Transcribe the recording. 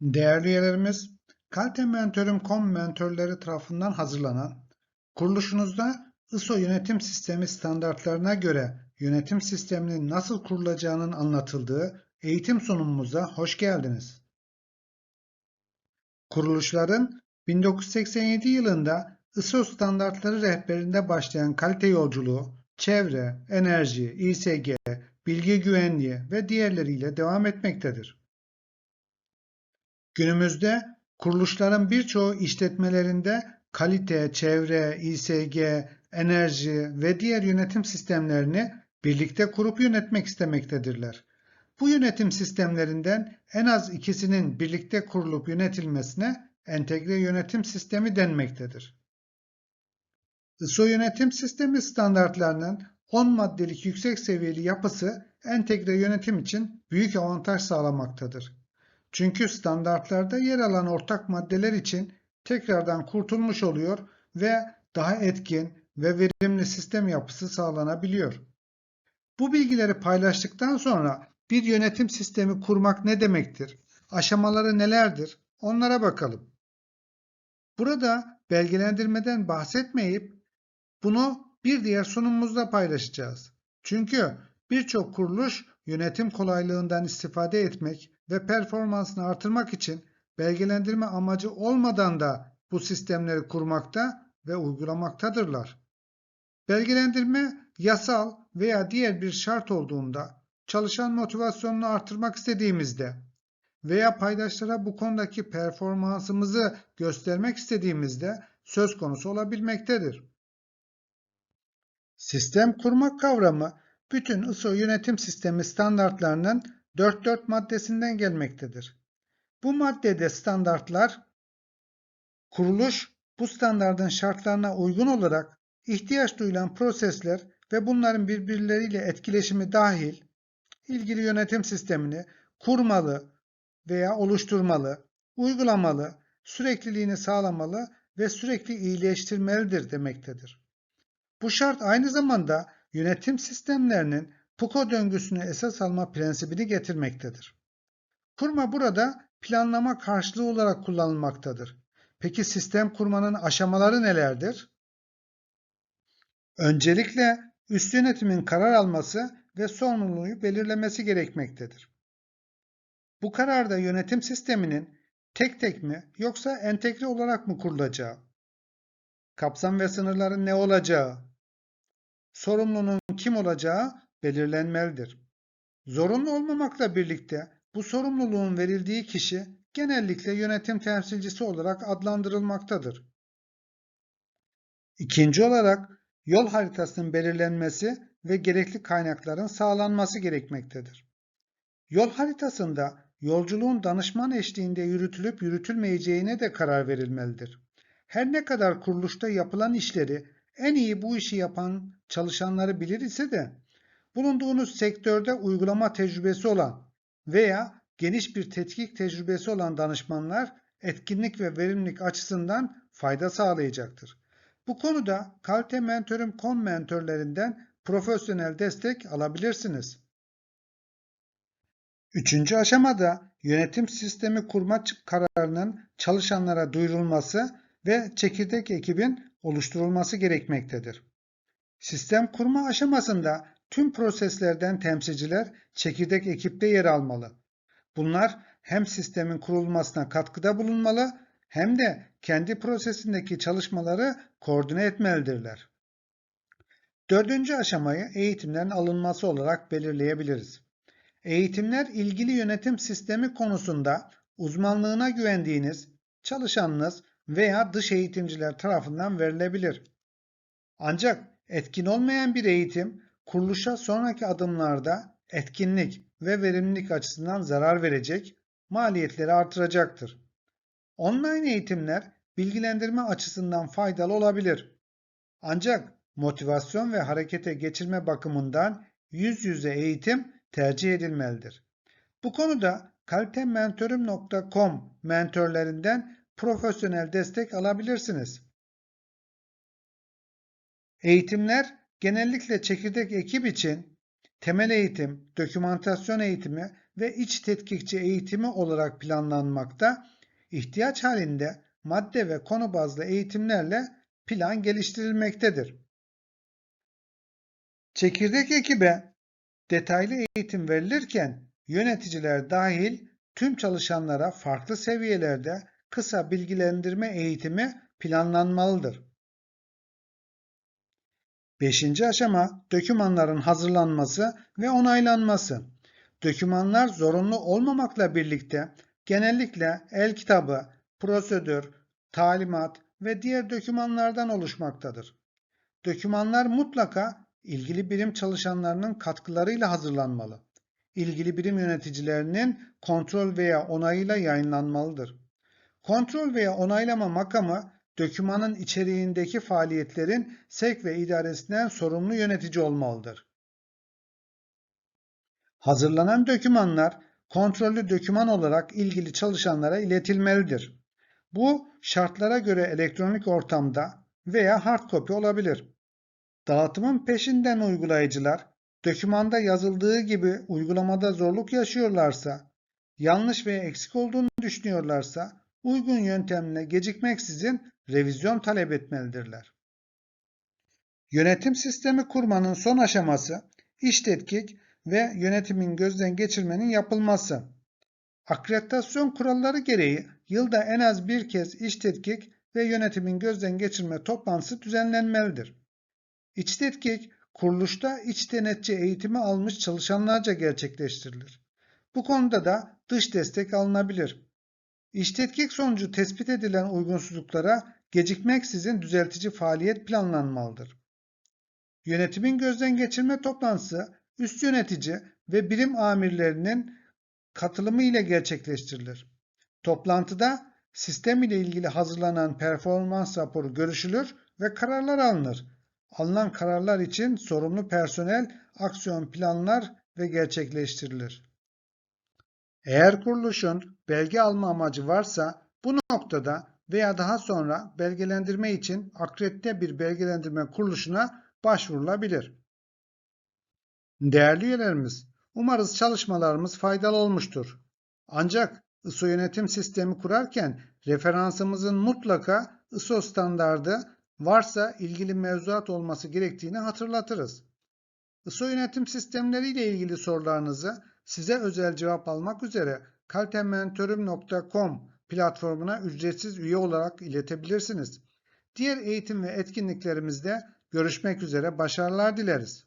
Değerli üyelerimiz, Kalite Mentörüm.com mentörleri tarafından hazırlanan, kuruluşunuzda ISO yönetim sistemi standartlarına göre yönetim sisteminin nasıl kurulacağının anlatıldığı eğitim sunumumuza hoş geldiniz. Kuruluşların 1987 yılında ISO standartları rehberinde başlayan kalite yolculuğu, çevre, enerji, İSG, bilgi güvenliği ve diğerleriyle devam etmektedir. Günümüzde kuruluşların birçoğu işletmelerinde kalite, çevre, İSG, enerji ve diğer yönetim sistemlerini birlikte kurup yönetmek istemektedirler. Bu yönetim sistemlerinden en az ikisinin birlikte kurulup yönetilmesine entegre yönetim sistemi denmektedir. ISO yönetim sistemi standartlarının 10 maddelik yüksek seviyeli yapısı entegre yönetim için büyük avantaj sağlamaktadır. Çünkü standartlarda yer alan ortak maddeler için tekrardan kurtulmuş oluyor ve daha etkin ve verimli sistem yapısı sağlanabiliyor. Bu bilgileri paylaştıktan sonra bir yönetim sistemi kurmak ne demektir? Aşamaları nelerdir? Onlara bakalım. Burada belgelendirmeden bahsetmeyip bunu bir diğer sunumumuzda paylaşacağız. Çünkü birçok kuruluş yönetim kolaylığından istifade etmek ve performansını artırmak için belgelendirme amacı olmadan da bu sistemleri kurmakta ve uygulamaktadırlar. Belgelendirme yasal veya diğer bir şart olduğunda, çalışan motivasyonunu artırmak istediğimizde veya paydaşlara bu konudaki performansımızı göstermek istediğimizde söz konusu olabilmektedir. Sistem kurmak kavramı bütün ISO yönetim sistemi standartlarının 4.4 maddesinden gelmektedir. Bu maddede standartlar kuruluş bu standardın şartlarına uygun olarak ihtiyaç duyulan prosesler ve bunların birbirleriyle etkileşimi dahil ilgili yönetim sistemini kurmalı veya oluşturmalı, uygulamalı, sürekliliğini sağlamalı ve sürekli iyileştirmelidir demektedir. Bu şart aynı zamanda yönetim sistemlerinin PUKO döngüsünü esas alma prensibini getirmektedir. Kurma burada planlama karşılığı olarak kullanılmaktadır. Peki sistem kurmanın aşamaları nelerdir? Öncelikle üst yönetimin karar alması ve sorumluluğu belirlemesi gerekmektedir. Bu kararda yönetim sisteminin tek tek mi yoksa entegre olarak mı kurulacağı, kapsam ve sınırların ne olacağı, sorumlunun kim olacağı belirlenmelidir. Zorunlu olmamakla birlikte bu sorumluluğun verildiği kişi genellikle yönetim temsilcisi olarak adlandırılmaktadır. İkinci olarak yol haritasının belirlenmesi ve gerekli kaynakların sağlanması gerekmektedir. Yol haritasında yolculuğun danışman eşliğinde yürütülüp yürütülmeyeceğine de karar verilmelidir. Her ne kadar kuruluşta yapılan işleri en iyi bu işi yapan çalışanları bilir ise de bulunduğunuz sektörde uygulama tecrübesi olan veya geniş bir tetkik tecrübesi olan danışmanlar etkinlik ve verimlilik açısından fayda sağlayacaktır. Bu konuda Kalite Mentörüm.com mentörlerinden profesyonel destek alabilirsiniz. Üçüncü aşamada yönetim sistemi kurma kararının çalışanlara duyurulması ve çekirdek ekibin oluşturulması gerekmektedir. Sistem kurma aşamasında tüm proseslerden temsilciler çekirdek ekipte yer almalı. Bunlar hem sistemin kurulmasına katkıda bulunmalı hem de kendi prosesindeki çalışmaları koordine etmelidirler. Dördüncü aşamayı eğitimlerin alınması olarak belirleyebiliriz. Eğitimler ilgili yönetim sistemi konusunda uzmanlığına güvendiğiniz çalışanınız veya dış eğitimciler tarafından verilebilir. Ancak etkin olmayan bir eğitim kuruluşa sonraki adımlarda etkinlik ve verimlilik açısından zarar verecek, maliyetleri artıracaktır. Online eğitimler bilgilendirme açısından faydalı olabilir. Ancak motivasyon ve harekete geçirme bakımından yüz yüze eğitim tercih edilmelidir. Bu konuda kalitementörüm.com mentörlerinden profesyonel destek alabilirsiniz. Eğitimler genellikle çekirdek ekip için temel eğitim, dokümantasyon eğitimi ve iç tetkikçi eğitimi olarak planlanmakta. İhtiyaç halinde madde ve konu bazlı eğitimlerle plan geliştirilmektedir. Çekirdek ekibe detaylı eğitim verilirken yöneticiler dahil tüm çalışanlara farklı seviyelerde kısa bilgilendirme eğitimi planlanmalıdır. Beşinci aşama dokümanların hazırlanması ve onaylanması. Dokümanlar zorunlu olmamakla birlikte genellikle el kitabı, prosedür, talimat ve diğer dokümanlardan oluşmaktadır. Dokümanlar mutlaka ilgili birim çalışanlarının katkılarıyla hazırlanmalı. İlgili birim yöneticilerinin kontrol veya onayıyla yayınlanmalıdır. Kontrol veya onaylama makamı dokümanın içeriğindeki faaliyetlerin sevk ve idaresinden sorumlu yönetici olmalıdır. Hazırlanan dokümanlar kontrollü doküman olarak ilgili çalışanlara iletilmelidir. Bu şartlara göre elektronik ortamda veya hard copy olabilir. Dağıtımın peşinden uygulayıcılar dokümanda yazıldığı gibi uygulamada zorluk yaşıyorlarsa, yanlış veya eksik olduğunu düşünüyorlarsa uygun yöntemle gecikmeksizin revizyon talep etmelidirler. Yönetim sistemi kurmanın son aşaması iş tetkik ve yönetimin gözden geçirmenin yapılması. Akreditasyon kuralları gereği yılda en az bir kez iş tetkik ve yönetimin gözden geçirme toplantısı düzenlenmelidir. İç tetkik kuruluşta iç denetçi eğitimi almış çalışanlarca gerçekleştirilir. Bu konuda da dış destek alınabilir. İş tetkik sonucu tespit edilen uygunsuzluklara gecikmeksizin düzeltici faaliyet planlanmalıdır. Yönetimin gözden geçirme toplantısı üst yönetici ve birim amirlerinin katılımı ile gerçekleştirilir. Toplantıda sistem ile ilgili hazırlanan performans raporu görüşülür ve kararlar alınır. Alınan kararlar için sorumlu personel aksiyon planlar ve gerçekleştirilir. Eğer kuruluşun belge alma amacı varsa bu noktada veya daha sonra belgelendirme için akredite bir belgelendirme kuruluşuna başvurulabilir. Değerli üyelerimiz, umarız çalışmalarımız faydalı olmuştur. Ancak ISO yönetim sistemi kurarken referansımızın mutlaka ISO standardı varsa ilgili mevzuat olması gerektiğini hatırlatırız. ISO yönetim sistemleri ile ilgili sorularınızı size özel cevap almak üzere kaltementorum.com platformuna ücretsiz üye olarak iletebilirsiniz. Diğer eğitim ve etkinliklerimizde görüşmek üzere başarılar dileriz.